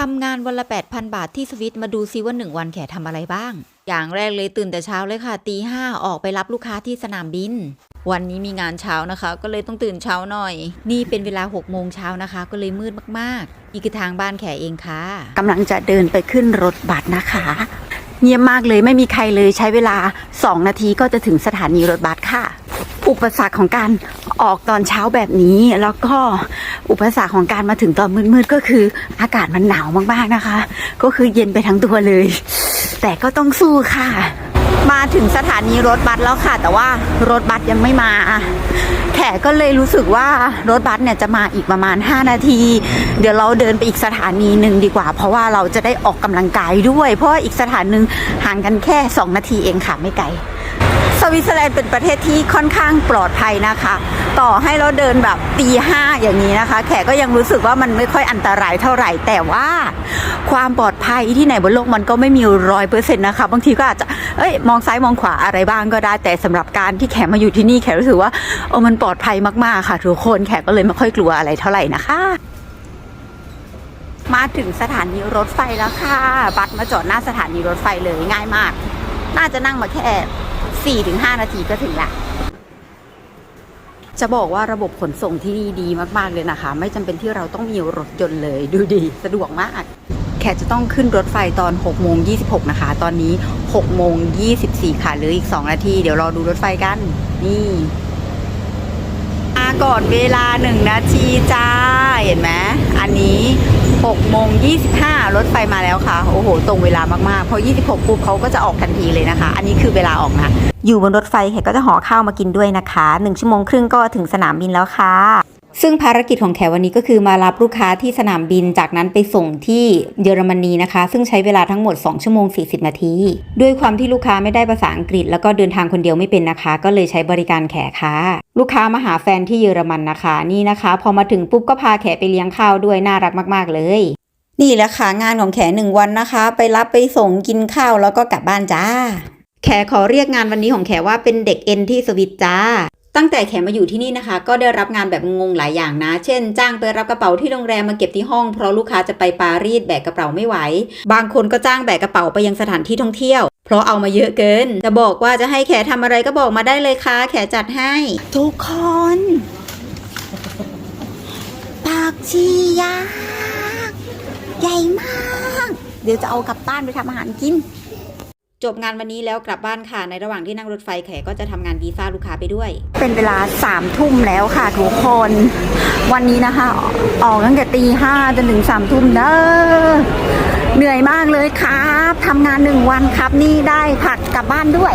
ทำงานวันละ 8,000 บาทที่สวิตมาดูซิว่า 1 วันแขทำอะไรบ้าง อย่างแรกเลยตื่นแต่เช้าเลยค่ะตีห้าออกไปรับลูกค้าที่สนามบิน วันนี้มีงานเช้านะคะ ก็เลยต้องตื่นเช้าหน่อย นี่เป็นเวลา6โมงเช้านะคะ ก็เลยมืดมากๆนี่คือทางบ้านแขเองค่ะกำลังจะเดินไปขึ้นรถบัสนะคะ เงียบมากเลยไม่มีใครเลยใช้เวลา 2 นาทีก็จะถึงสถานีรถบัสค่ะ อุปสรรคของการออกตอนเช้าแบบนี้ แล้วก็อุปสรรคของการมาถึงตอนมืดๆก็คืออากาศมันหนาวมากๆนะคะ ก็คือเย็นไปทั้งตัวเลย แต่ก็ต้องสู้ค่ะ มาถึงสถานีรถบัสแล้วค่ะ แต่ว่ารถบัสยังไม่มา แขกก็เลยรู้สึกว่ารถบัสเนี่ยจะมาอีกประมาณ 5 นาที เดี๋ยวเราเดินไปอีกสถานีหนึ่งดีกว่า เพราะว่าเราจะได้ออกกำลังกายด้วย เพราะว่าอีกสถานหนึ่งห่างกันแค่ 2 นาทีเองค่ะไม่ไกล สวิตเซอร์แลนด์เป็นประเทศที่ค่อนข้างปลอดภัยนะคะ ต่อให้เราเดินแบบตีห้าอย่างนี้นะคะ แขกก็ยังรู้สึกว่ามันไม่ค่อยอันตรายเท่าไหร่ แต่ว่าความปลอดภัยที่ไหนบนโลกมันก็ไม่มีร้อยเปอร์เซ็นต์นะคะ บางทีก็อาจจะเอ้ยมองซ้ายมองขวาอะไรบ้างก็ได้ แต่สำหรับการที่แขกมาอยู่ที่นี่แขกรู้สึกว่าเออมันปลอดภัยมากๆค่ะทุกคนแขกก็เลยไม่ค่อยกลัวอะไรเท่าไหร่นะคะมาถึงสถานีรถไฟแล้วค่ะ บัสมาจอดหน้าสถานีรถไฟเลยง่ายมาก น่าจะนั่งมาแค่ 4-5 นาทีก็ถึงละจะบอกว่าระบบขนส่งที่นี่ดีมาก ๆ เลยนะคะ ไม่จำเป็นที่เราต้องมีรถยนต์เลยดูดี สะดวกมาก แขกจะต้องขึ้นรถไฟตอน6โมง26 นะคะ ตอนนี้6โมง24 ค่ะเหลืออีก 2 นาที เดี๋ยวรอดูรถไฟกัน นี่มาก่อนเวลา 1 นาทีจ้า เห็นไหมอันนี้ 6โมง25 รถไฟมาแล้วค่ะ โอ้โห ตรงเวลามากๆพอ26 ปุ๊บเขาก็จะออกทันทีเลยนะคะ อันนี้คือเวลาออกนะ อยู่บนรถไฟแขกก็จะห่อข้าวมากินด้วยนะคะ 1 ชั่วโมงครึ่งก็ถึงสนามบินแล้วค่ะ ซึ่งภารกิจของแขวันนี้ก็คือมารับลูกค้าที่สนามบิน จากนั้นไปส่งที่เยอรมนีนะคะ ซึ่งใช้เวลาทั้งหมด 2 ชั่วโมง 40 นาที ด้วยความที่ลูกค้าไม่ได้ภาษาอังกฤษ แล้วก็เดินทางคนเดียวไม่เป็นนะคะ ก็เลยใช้บริการแขค่ะ ลูกค้ามาหาแฟนที่เยอรมันนะคะ นี่นะคะ พอมาถึงปุ๊บก็พาแขไปเลี้ยงข้าวด้วยน่ารักมาก ๆ เลย นี่แหละค่ะงานของแขหนึ่งวันนะคะ ไปรับไปส่งกินข้าวแล้วก็กลับบ้านจ้า แขขอเรียกงานวันนี้ของแขว่าเป็นเด็กเอ็นที่สวิตจ้า ตั้งแต่แขมาอยู่ที่นี่นะคะ ก็ได้รับงานแบบงงหลายอย่างนะ เช่น จ้างไปรับกระเป๋าที่โรงแรมมาเก็บที่ห้องเพราะลูกค้าจะไปปารีสแบกกระเป๋าไม่ไหว บางคนก็จ้างแบกกระเป๋าไปยังสถานที่ท่องเที่ยว เพราะเอามาเยอะเกิน จะบอกว่าจะให้แขทำอะไรก็บอกมาได้เลยค่ะแขจัดให้ ทุกคนปากชียากใหญ่มาก เดี๋ยวจะเอากลับบ้านไปทำอาหารกิน จบงานวันนี้แล้วกลับบ้านค่ะ ในระหว่างที่นั่งรถไฟแขกก็จะทำงานวีซ่าลูกค้าไปด้วย เป็นเวลาสามทุ่มแล้วค่ะทุกคน วันนี้นะคะ ออกตั้งแต่ตีห้าจนถึงสามทุ่มเด้อเหนื่อยมากเลยครับทำงานหนึ่งวันครับนี่ได้ผักกลับบ้านด้วย